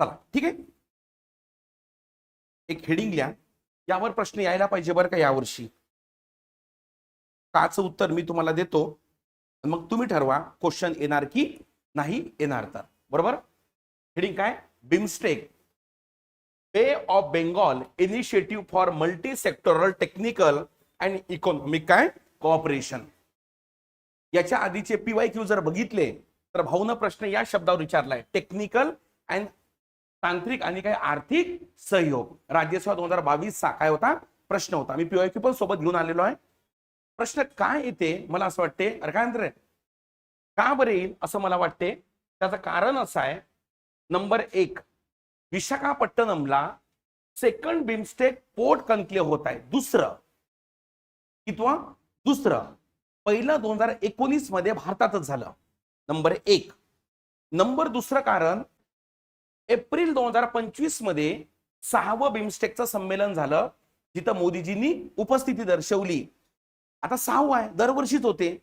चला ठीक आहे? एक हेडिंग लिहा. यावर प्रश्न यायला पाहिजे बरं का यावर्षी? काचं उत्तर मी तुम्हाला देतो. मग तुम्ही ठरवा क्वेश्चन येणार की नाही येणार तर. बरोबर? हेडिंग काय? BIMSTEC bay of Bengal initiative for multi sectoral technical and economic काय? कॉपरेशन याच्या आधीचे पीवाय क्यू जर बघितले तर भाऊनं प्रश्न या शब्दावर विचारलाय. टेक्निकल अँड तांत्रिक आणि काय आर्थिक सहयोग. राज्यसेवा दोन हजार बावीसचा काय होता प्रश्न होता. मी पीवाय पण सोबत घेऊन आलेलो आहे. प्रश्न काय येते? मला असं वाटते अरे काय का बरं येईल असं मला वाटते? त्याचं कारण असं आहे नंबर एक विशाखापट्टणमला सेकंड बिमस्टेक पोर्ट कन्क्लेव होत आहे. दुसरं किंवा दुसरं पहिलं दोन हजार एकोणीसमध्ये भारतातच झालं. नंबर एक नंबर दुसरं कारण एप्रिल दोन हजार पंचवीसमध्ये सहावं बिमस्टेकचं संमेलन झालं जिथं मोदीजींनी उपस्थिती दर्शवली. आता सहावं आहे दरवर्षीच होते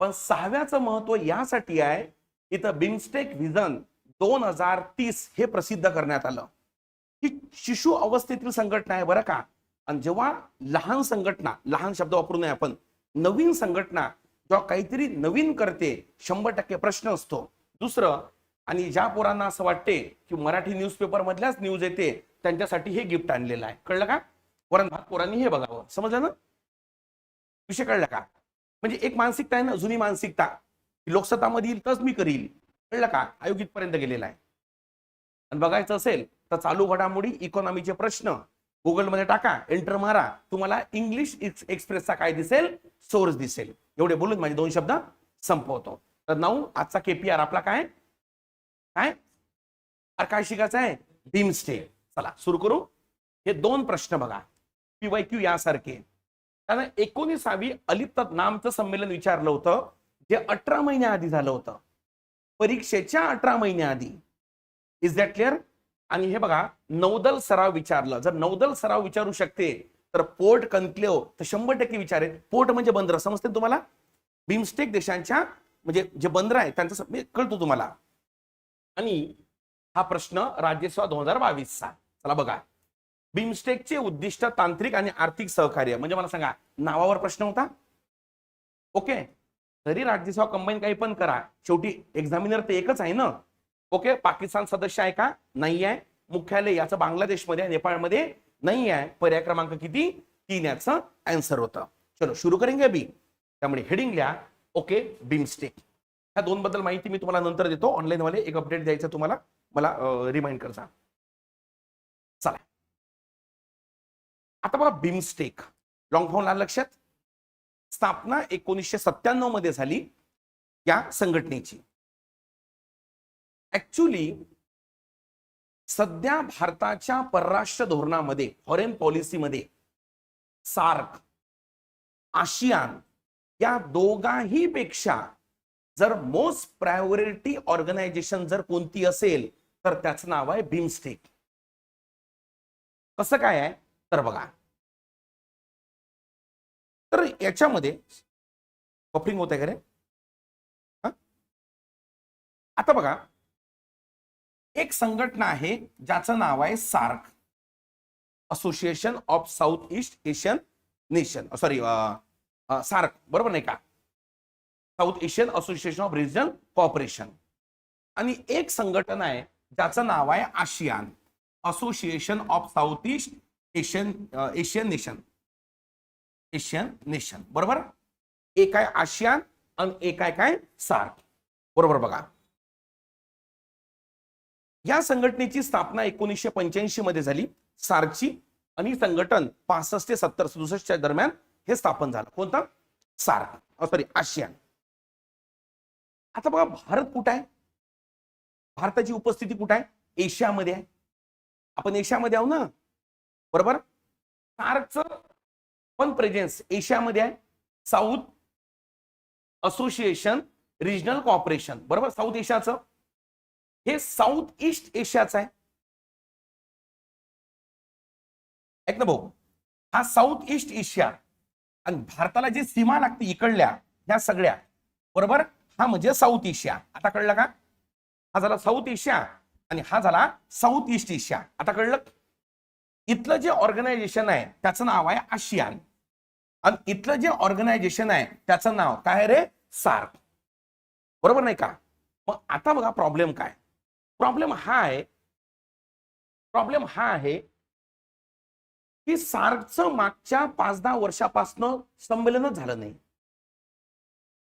पण सहाव्याचं महत्त्व यासाठी आहे इथं बिमस्टेक व्हिजन दोन हजार तीस हे प्रसिद्ध करण्यात आलं. ही शिशु अवस्थेतील संघटना आहे बरं का. आणि जेव्हा लहान संघटना लहान शब्द वापरू नये आपण नवीन संघटना जेव्हा काहीतरी नवीन करते शंभर टक्के प्रश्न असतो. दुसरं आणि ज्या पोरांना असं वाटते की मराठी न्यूजपेपर मधल्याच न्यूज येते त्यांच्यासाठी हे गिफ्ट आणलेलं आहे. कळलं का? वरण भात पोरांनी हे बघावं. समजलं ना? विषय कळला का? म्हणजे एक मानसिकता आहे ना जुनी मानसिकता. लोकसत्ता मध्ये येईल तरच मी करील. कळलं का? आयोग इथपर्यंत गेलेला आहे. आणि बघायचं असेल तर चालू घडामोडी इकॉनॉमीचे प्रश्न. गुगलमध्ये टाका एंटर मारा. तुम्हाला इंग्लिश एक्सप्रेसचा काय दिसेल? सोर्स दिसेल. एवढे बोलून माझे दोन शब्द संपवतो. तर नऊ आजचा केपीआर आपला काय? काय? अरे काय शिकायचं आहे बिमस्टे चला सुरू करू. हे दोन प्रश्न बघा. पीवाय क्यू यासारखे. त्यानं एकोणीसावी अलिप्त नामचं संमेलन विचारलं होतं जे अठरा महिन्या आधी झालं होतं. परीक्षेच्या अठरा महिन्या आधी. इज दॅट क्लिअर आणि हे बघा नौदल सराव विचारलं. जर नौदल सराव विचारू शकते तर पोर्ट कन्क्लेव तर शंभर टक्के विचारेल पोर्ट म्हणजे बंदर. समजते तुम्हाला? बिमस्टेक देशांच्या म्हणजे जे बंदर आहे त्यांचं म्हणजे कळतो तुम्हाला. आणि हा प्रश्न राज्यसेवा दोन हजार बावीसचा चला बघा. बिमस्टेकचे उद्दिष्ट तांत्रिक आणि आर्थिक सहकार्य. म्हणजे मला सांगा नावावर प्रश्न होता? ओके. तरी राज्यसेवा कंबाईन काही पण करा. शेवटी एक्झामिनर ते एकच आहे ना? ओके. पाकिस्तान सदस्य आहे का? नाही आहे. मुख्यालय याचं बांगलादेशमध्ये नेपाळमध्ये नाही आहे. पर्याय क्रमांक किती? तीन याचं आन्सर होतं. चलो सुरू करेंगे अभी. त्यामुळे हेडिंग लिहा. Okay BIMSTEC. ह्या दोन बद्दल माहिती मी तुम्हाला नंतर देतो. ऑनलाईन वाले एक अपडेट द्यायचं तुम्हाला. मला रिमाइंड करजा. चला. आता बघा बिमस्टेक लॉंग फॉर्म ला लक्षात. स्थापना एकोणीसशे सत्त्याण्णवमध्ये झाली या संघटनेची. ऍक्च्युली सध्या भारताच्या परराष्ट्र धोरणामध्ये फॉरेन पॉलिसीमध्ये सार्क आशियान या दोघाही पेक्षा जर मोस्ट प्रायोरिटी ऑर्गनायझेशन जर कोणती असेल तर त्याचं नाव आहे बिमस्टेक कसं काय आहे? तर बघा. तर याच्यामध्ये कपरिंग होत आहे का रे? आता बघा. एक संघटना आहे ज्याचं नाव आहे SAARC. Association of south east Asian nation sorry SAARC. बरोबर नाही का? South Asian association of regional cooperation आणि एक संघटना आहे ज्याचं नाव आहे ASEAN association of south east Asian Asian nation. Asian nation बरोबर? एक आहे आशियान आणि एक आहे काय? सार्क. बरोबर बघा. या संघटनेची स्थापना एकोणीसशे पंच्याऐंशी मध्ये झाली. सार्कची आणि संघटन पासष्ट ते सत्तर सदुसष्टच्या दरम्यान हे स्थापन झालं. कोणतं? सार्क. Sorry ASEAN. आता बघा भारत कुठं आहे? भारताची उपस्थिती कुठं आहे? एशियामध्ये आहे. आपण एशियामध्ये आहो ना? बरोबर? सार्कचं पण प्रेझेन्स एशियामध्ये आहे. साऊथ असोसिएशन रिजनल कॉपरेशन बरोबर? साऊथ एशियाचं हे साऊथ ईस्ट एशियाचं आहे. ऐक ना भाऊ. हा साऊथ ईस्ट एशिया आणि भारताला जी सीमा लागते इकडल्या ह्या सगळ्या. बरोबर? हा म्हणजे साऊथ एशिया. आता कळलं का? हा झाला साऊथ एशिया आणि हा झाला साऊथ ईस्ट एशिया. आता कळलं? इथलं जे ऑर्गनायझेशन आहे त्याचं नाव आहे आशियान. आणि इथलं जे ऑर्गनायझेशन आहे त्याचं नाव काय आहे रे? सार्क. बरोबर नाही का? मग आता बघा प्रॉब्लेम काय? प्रॉब्लेम हा आहे प्रॉब्लेम हा आहे की सार्कचं मागच्या पाच दहा वर्षापासनं संमेलनच झालं नाही.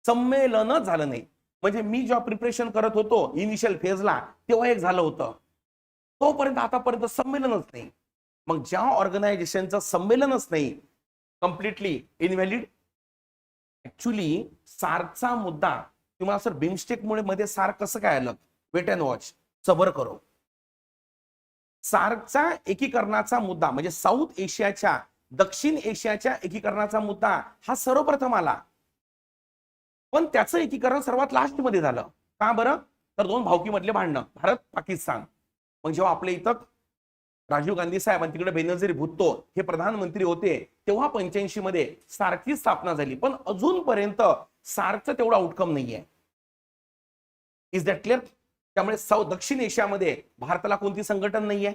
संमेलनच झालं नाही. म्हणजे मी जेव्हा प्रिपरेशन करत होतो इनिशियल फेजला तेव्हा एक झालं होतं. तोपर्यंत आतापर्यंत संमेलनच नाही. मग ज्या ऑर्गनायझेशनचं संमेलनच नाही कम्प्लिटली इनव्हॅलिड ऍक्च्युली सार्कचा मुद्दा तुम्हाला सर बिमस्टेकमुळे मध्ये सार कसं काय आलं? वेट अँड वॉच सबर करो. सार्कचा एकीकरणाचा मुद्दा म्हणजे साऊथ एशियाच्या दक्षिण एशियाच्या एकीकरणाचा मुद्दा हा सर्वप्रथम आला. पण त्याचं एकीकरण सर्वात लास्टमध्ये झालं. का बरं? तर दोन भावकीमधले भांडणं. भारत पाकिस्तान. मग जेव्हा आपल्या इथं राजीव गांधी साहेब आणि तिकडे बेनझीर भुत्तो हे प्रधानमंत्री होते तेव्हा पंच्याऐंशी मध्ये सारखी स्थापना झाली. पण अजूनपर्यंत सार्कचं तेवढा आउटकम नाहीये. इज दॅट क्लिअर त्यामुळे साऊथ दक्षिण एशियामध्ये भारताला कोणती संघटन नाहीये.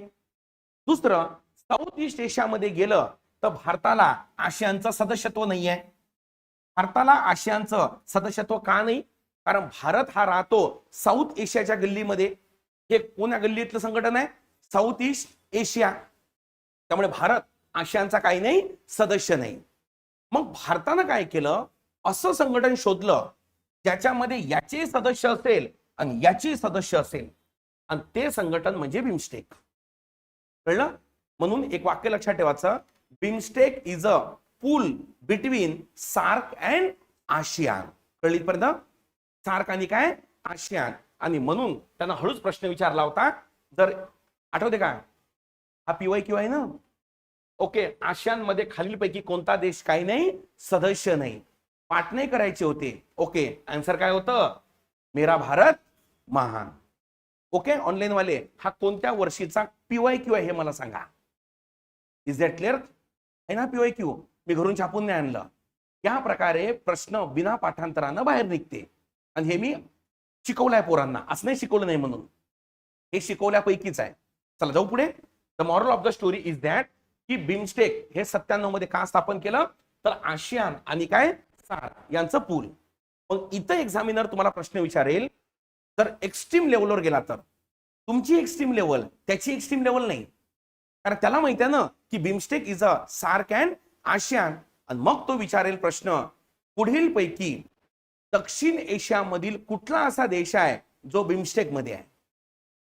दुसरं साऊथ ईस्ट एशियामध्ये गेलं तर भारताला आशियानचं सदस्यत्व नाहीये. भारताला आशियानचं सदस्यत्व का नाही? कारण भारत हा राहतो साऊथ एशियाच्या गल्लीमध्ये. हे कोण्या गल्लीतलं संघटन आहे? South east Asia. त्यामुळे भारत आशियानचा काही नाही सदस्य नाही. मग भारतानं काय केलं? असं संघटन शोधलं ज्याच्यामध्ये याचे सदस्य असेल आणि याची सदस्य असेल. आणि ते संघटन म्हणजे बिमस्टेक. कळलं? म्हणून एक वाक्य लक्षात ठेवायचं. बिमस्टेक इज अ पूल बिटवीन सार्क अँड आशियान. कळली पर्यंत सार्क आणि काय? आशियान. आणि म्हणून त्यांना हळूच प्रश्न विचारला होता. जर आठवते का? हा पीवाय क्यू आहे ना? ओके आशियानमध्ये खालीलपैकी कोणता देश काही नाही? सदस्य नाही. पाठ नाही करायचे होते. ओके आन्सर काय होतं? मेरा भारत महान. ओके ऑनलाईन वाले हा कोणत्या वर्षीचा पीवाय क्यू आहे हे मला सांगा. इज दॅट क्लिअर आहे ना पीवाय क्यू? मी घरून छापून नाही आणलं. या प्रकारे प्रश्न बिना पाठांतरानं बाहेर निघते. आणि हे मी शिकवलंय पोरांना. असं नाही शिकवलं नाही म्हणून. हे शिकवल्यापैकीच आहे. चला जाऊ पुढे. The moral of the story is that की बिमस्टेक हे सत्त्याण्णवमध्ये का स्थापन केलं? तर आशियान आणि काय? सार यांचं पूल. मग इथं एक्झामिनर तुम्हाला प्रश्न विचारेल. तर एक्स्ट्रीम लेवलवर गेला तर. तुमची एक्स्ट्रीम लेवल त्याची एक्स्ट्रीम लेवल नाही. कारण त्याला माहिती आहे ना की BIMSTEC is a SAARC and ASEAN. आणि मग तो विचारेल प्रश्न पुढील पैकी दक्षिण एशियामधील कुठला असा देश आहे जो बिमस्टेकमध्ये आहे?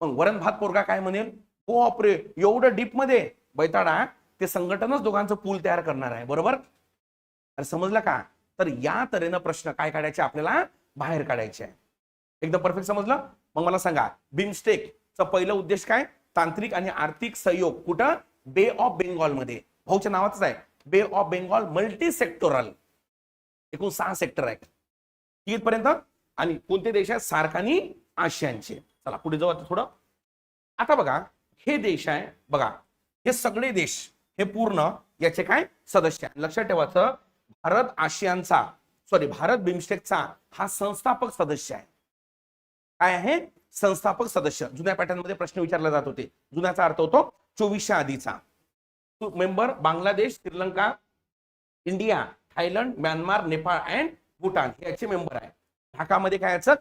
मग वरण भात पोरगा काय म्हणेल? हो ऑपरे एवढं डीपमध्ये बैताडा ते संघटनच दोघांचं पूल तयार करणार आहे बरोबर? अरे समजलं का? तर या तऱ्हेनं प्रश्न काय काढायचे आपल्याला? बाहेर काढायचे आहे. एकदम परफेक्ट समजलं? मग मला सांगा बिमस्टेकचं पहिलं उद्देश काय? तांत्रिक आणि आर्थिक सहयोग कुठं? बे ऑफ बेंगॉलमध्ये भाऊच्या नावातच आहे. बे ऑफ बेंगॉल मल्टी सेक्टोरल एकूण सहा सेक्टर आहेत. इथपर्यंत आणि कोणते देश आहेत? सार्क आणि आशियानचे. चला पुढे जाऊ आता थोडं. आता बघा हे देश आहे बघा हे सगळे देश हे पूर्ण याचे काय सदस्य आहे लक्षात ठेवायचं भारत आशियानचा सॉरी भारत बिमस्टेकचा हा संस्थापक सदस्य आहे. काय आहे? संस्थापक सदस्य. जुन्या पॅटर्नमध्ये प्रश्न विचारले जात होते. जुन्याचा अर्थ होतो चोवीसच्या आधीचा. Member Bangladesh Sri Lanka India Thailand Myanmar Nepal and Bhutan हे याचे मेंबर आहे ढाकामध्ये काय याचं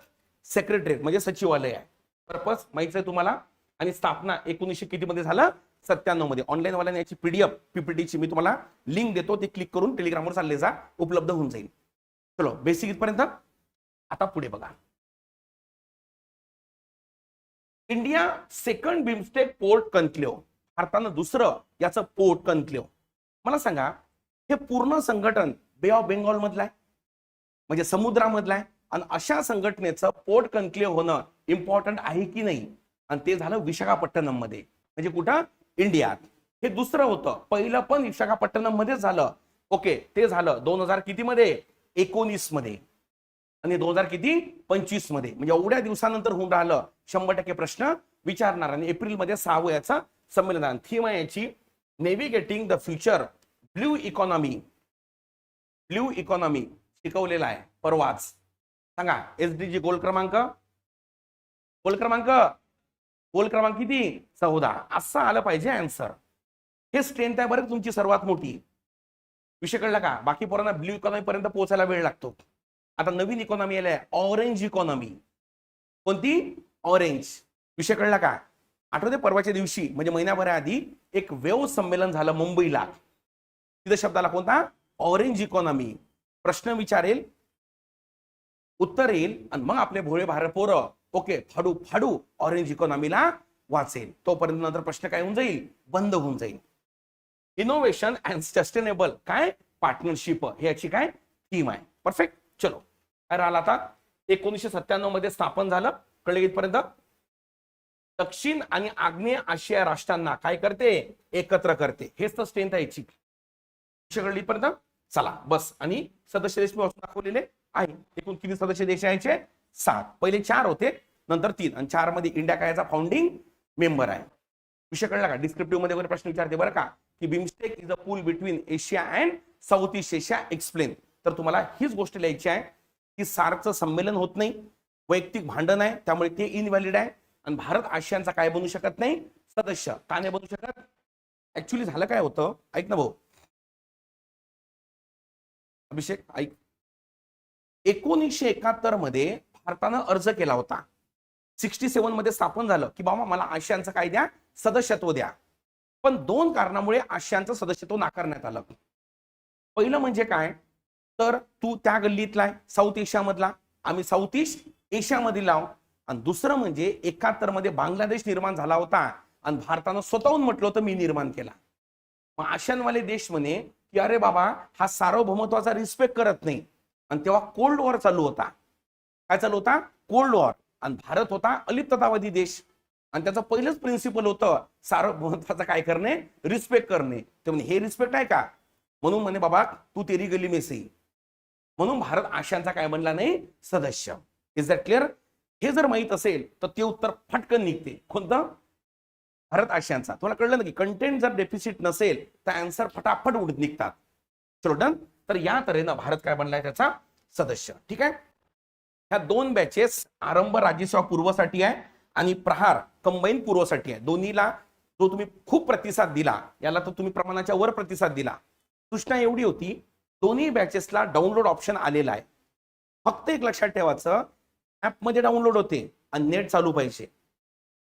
सेक्रेटरीत म्हणजे सचिवालय आहे. पर्पज माहिती आहे तुम्हाला? आणि स्थापना एकोणीसशे किती मध्ये झालं? सत्त्याण्णवमध्ये ऑनलाईन वाल्याने याची पीडीएफ पीपीटीची मी तुम्हाला लिंक देतो. ते क्लिक करून टेलिग्रामवर चालले जा. उपलब्ध होऊन जाईल. चलो बेसिक इथपर्यंत. आता पुढे बघा. India second BIMSTEC port conclave भारतानं दुसरं याचं पोट कन्क्लेव मला सांगा हे पूर्ण संघटन बे ऑफ बेंगॉल मधलं आहे? म्हणजे समुद्रामधलं आहे? आणि अशा संघटनेचं पोर्ट कन्क्लेव होणं इम्पॉर्टंट आहे की नाही? आणि ते झालं विशाखापट्टणममध्ये म्हणजे कुठं? इंडियात. हे दुसरं होतं. पहिलं पण विशाखापट्टणममध्ये झालं. ओके ते झालं दोन हजार किती मध्ये एकोणीसमध्ये आणि दोन हजार किती? पंचवीसमध्ये म्हणजे एवढ्या दिवसानंतर होऊन राहिलं. शंभर टक्के प्रश्न विचारणार. आणि एप्रिलमध्ये सहावं याचा संमेलन थीम आहे याची navigating the future blue economy. Blue economy शिकवलेला आहे परवाच. सांगा एस डी जी गोल क्रमांक? गोल क्रमांक? गोल क्रमांक किती? चौदा. असं आलं पाहिजे आन्सर हे स्ट्रेंथ आहे बरं तुमची सर्वात मोठी. विषय कळला का? बाकी पोरांना ब्ल्यू इकॉनॉमी पर्यंत पोहोचायला वेळ लागतो. आता नवीन इकॉनॉमी आलाय ऑरेंज इकॉनॉमी. कोणती? ऑरेंज. विषय कळला का? आठवते परवाच्या दिवशी म्हणजे महिन्याभराआधी एक वेव संमेलन झालं मुंबईला. तिथं शब्दाला कोणता? ऑरेंज इकॉनॉमी प्रश्न विचारेल उत्तर येईल आणि मग आपले भोळे भारत पोरं ओके फाडू फाडू ऑरेंज इकॉनॉमीला वाचेल. तोपर्यंत नंतर प्रश्न काय होऊन जाईल? बंद होऊन जाईल. इनोव्हेशन अँड सस्टेनेबल काय? पार्टनरशिप हे याची काय? थीम आहे. परफेक्ट चलो. काय राहिला आता? एकोणीसशे सत्त्याण्णवमध्ये स्थापन झालं. कळले इथपर्यंत? दक्षिण आणि आग्नेय आशिया राष्ट्रांना काय करते? एकत्र करते. हेच तर स्ट्रेंथ आहे याची. कळली चला बस. आणि सदस्य देश मी वाचून दाखवलेले आहे. एकूण किती सदस्य देश यायचे? सात. पहिले चार होते नंतर तीन. आणि चारमध्ये इंडिया काय फाउंडिंग मेंबर आहे. विषय कळला का? डिस्क्रिप्टिव्हमध्ये वगैरे प्रश्न विचारते बरं का? की BIMSTEC is a pool between Asia and south east Asia explain तर तुम्हाला हीच गोष्ट लिहायची आहे की सार्कचं संमेलन होत नाही वैयक्तिक भांडण आहे त्यामुळे ते इनव्हॅलिड आहे. आणि भारत आशियांचा काय बनू शकत नाही? सदस्य. का नाही बनू शकत? ऍक्च्युली झालं काय होतं? ऐक ना भाऊ. अभिषेक ऐक. एकोणीसशे एकाहत्तरमध्ये भारतानं अर्ज केला होता. सिक्स्टी सेव्हनमध्ये स्थापन झालं की बाबा मला आशियांचं काय द्या? सदस्यत्व द्या. पण दोन कारणामुळे आशियांचं सदस्यत्व नाकारण्यात आलं. पहिलं म्हणजे काय? तर तू त्या गल्लीतला आहे साऊथ एशियामधला. आम्ही साऊथ ईस्ट एशियामधील लाव आणि दुसरं म्हणजे एकाहत्तरमध्ये बांगलादेश निर्माण झाला होता आणि भारतानं स्वतःहून म्हटलं होतं मी निर्माण केला. मग आशियानवाले देश म्हणे की अरे बाबा हा सार्वभौमत्वाचा रिस्पेक्ट करत नाही. आणि तेव्हा कोल्ड वॉर चालू होता. काय चालू होता? कोल्ड वॉर आणि भारत होता अलिप्ततावादी देश. आणि त्याचं पहिलंच प्रिन्सिपल होतं सार्वभौमत्वाचा काय करणे? रिस्पेक्ट करणे. ते म्हणे हे रिस्पेक्ट आहे का? म्हणून म्हणे बाबा तू तेरी गली में म्हणून भारत आशियांचा काय बनला नाही? सदस्य. इज दॅट क्लिअर हे जर माहीत असेल तर ते उत्तर फटकन निघते. कोणतं? भारत आशियांचा तुम्हाला कळलं ना की कंटेंट जर डेफिसिट नसेल तर आन्सर फटाफट उडत निघतात. चलो तर या तऱ्हेनं भारत काय बनलाय त्याचा? सदस्य. ठीक आहे? ह्या दोन बॅचेस आरंभ राज्यसेवा पूर्वसाठी आहे आणि प्रहार कंबाईन पूर्वसाठी आहे. दोन्हीला जो तुम्ही खूप प्रतिसाद दिला याला तर तुम्ही प्रमाणाच्या वर प्रतिसाद दिला. सूचना एवढी होती दोन्ही बॅचेसला डाउनलोड ऑप्शन आलेला आहे. फक्त एक लक्षात ठेवायचं ॲपमध्ये डाउनलोड होते आणि नेट चालू पाहिजे.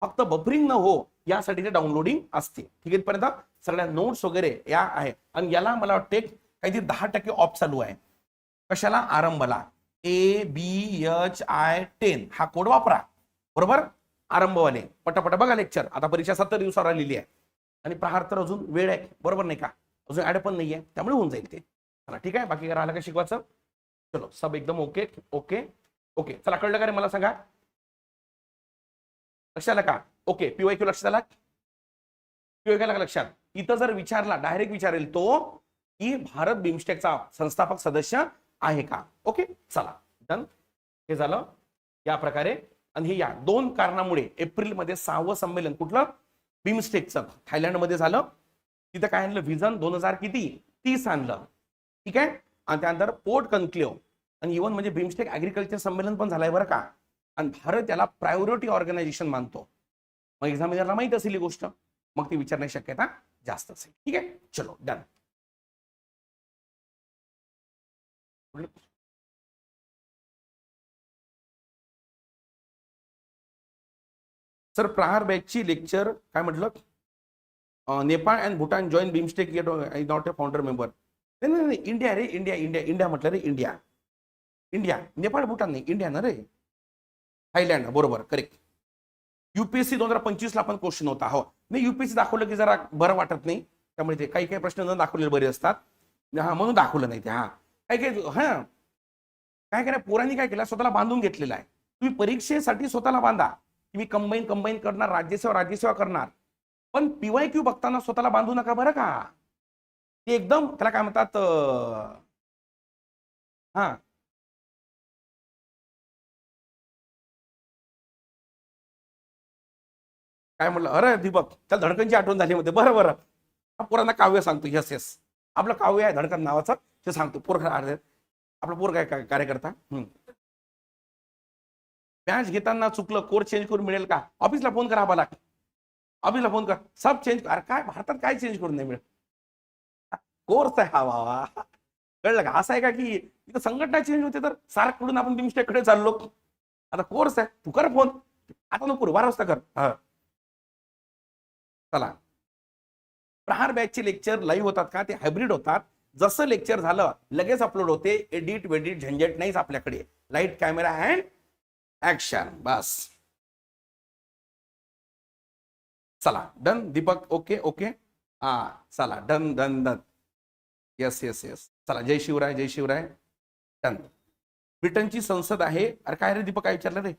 फक्त बफरिंग न हो यासाठी ते डाउनलोडिंग असते. ठीक आहे पर्यंत सगळ्या नोट्स वगैरे या आहे आणि याला मला वाटते काहीतरी दहा टक्के ऑफ चालू आहे. कशाला? आरंभला. A B H I ten हा कोड वापरा. बरोबर? आरंभवाने पटापटा बघा लेक्चर. आता परीक्षा सत्तर दिवसावर आलेली आहे. आणि प्रहार तर अजून वेळ आहे. बरोबर नाही का? अजून ऍड पण नाहीये. त्यामुळे होऊन जाईल ते. चला ठीक आहे. बाकी राहिलं का शिकवायचं? चलो सब एकदम ओके ओके ओके चला कळलं का रे मला सांगा? लक्षात आलं का? ओके पीवाय क्यू लक्षात आला? पीवाय का लक्षात? इथं जर विचारला डायरेक्ट विचारेल तो की भारत बिमस्टेकचा संस्थापक सदस्य आहे का? ओके चला डन. हे झालं या प्रकारे. आणि हे या दोन कारणामुळे एप्रिलमध्ये सहावं संमेलन कुठलं? बिमस्टेकचं. थायलंडमध्ये झालं. तिथं काय आणलं? व्हिजन दोन हजार किती? तीस आणलं. ठीक आहे? आणि त्यानंतर पोर्ट कन्क्लेव. आणि इव्हन म्हणजे बिमस्टेक ऍग्रिकल्चर संमेलन पण झालंय बरं का. आणि भारत त्याला प्रायोरिटी ऑर्गनायझेशन मानतो. मग एक्झामिनरला माहीत असेल ही गोष्ट. मग ती विचारण्याची शक्यता जास्त असेल. ठीक आहे? चलो डन सर प्रहार बॅचची लेक्चर काय म्हटलं? Nepal and Bhutan join BIMSTEC not a founder member नाही नाही. इंडिया रे इंडिया इंडिया इंडिया म्हटलं रे इंडिया. इंडिया नेपाळ भूटान नाही इंडिया ना रे? थायलंड बरोबर करेक्ट युपीएससी दोन हजार पंचवीसला पण क्वेश्चन होता हो. नाही युपीएससी दाखवलं की जरा बरं वाटत नाही. त्यामुळे ते काही काही प्रश्न न दाखवलेले बरे असतात. हा म्हणून दाखवलं नाही ते हा. काही काही हा. काय करा पोरांनी काय केलं स्वतःला बांधून घेतलेलं आहे. तुम्ही परीक्षेसाठी स्वतःला बांधा. की मी कंबाईन कंबाईन करणार राज्यसेवा राज्यसेवा करणार. पण पीवाय क्यू बघताना स्वतःला बांधू नका बरं का. ते एकदम त्याला काय म्हणतात हा. काय म्हणलं अरे दीपक त्याला धडकनची आठवण झाली मध्ये बरं बरं. हा पोरांना काव्य सांगतो यस यस. आपलं काव्य आहे धडकन नावाचं ते सांगतो. पोर आपला आपलं पोर काय कार्यकर्ता? हम्म. घेताना चुकलं कोर्स चेंज करून मिळेल का? ऑफिसला फोन करा आम्हाला. ऑफिसला फोन कर. सब चेंज अरे काय भारतात काय चेंज करून नाही मिळत? कोर्स आहे हा वा कळलं का? असं आहे का की इथं संघटना चेंज होते तर सारकडून आपण बिमस्टेककडे चाललो? आता कोर्स आहे. तू कर फोन आता नको बारा वाजता कर. हा. चला. प्रहार बॅचचे लेक्चर लाईव्ह होतात का? ते हायब्रिड होतात. जसं लेक्चर झालं लगेच अपलोड होते. एडिट वेडिट झंझट नाहीच आपल्याकडे. लाइट कॅमेरा अँड ऍक्शन बस. चला. डन दीपक. ओके ओके हा चला. Done done done yes yes yes चला. जय शिवराय जय शिवराय. डन ब्रिटनची संसद आहे. अरे काय रे दीपक? काय विचारलं रे?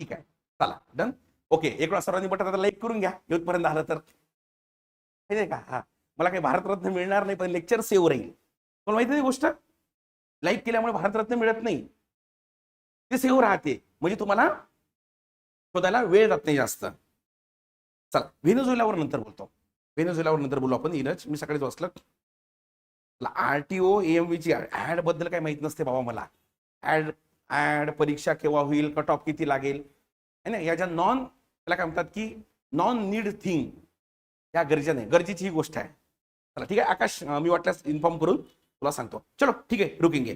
ठीक आहे. चला डन ओके एक वेळा सर्वांनी बटन आता लाईक करून घ्या. येऊपर्यंत आलं तर. नाही का? हा. मला काही भारतरत्न मिळणार नाही पण लेक्चर सेव्ह राहील. पण माहिती आहे ती गोष्ट? लाईक केल्यामुळे भारतरत्न मिळत नाही. ते सेव्ह राहते. म्हणजे तुम्हाला शोधायला वेळ जात नाही जास्त. चला व्हेनेझुएलावर नंतर बोलतो. व्हेनेझुएलावर नंतर बोलू आपण. इरज मी सकाळीच वाचलं. आर टी ओ एम ची ऍडबद्दल काही माहीत नसते बाबा मला. ऍड ऍड परीक्षा केव्हा होईल कट ऑफ किती लागेल? है ना? या ज्या नॉन त्याला काय म्हणतात की नॉन नीड थिंग या गरजे नाही. गरजेची ही गोष्ट आहे. चला ठीक आहे? आकाश मी वाटल्यास इन्फॉर्म करून तुला सांगतो. चलो ठीक आहे. रुकिंग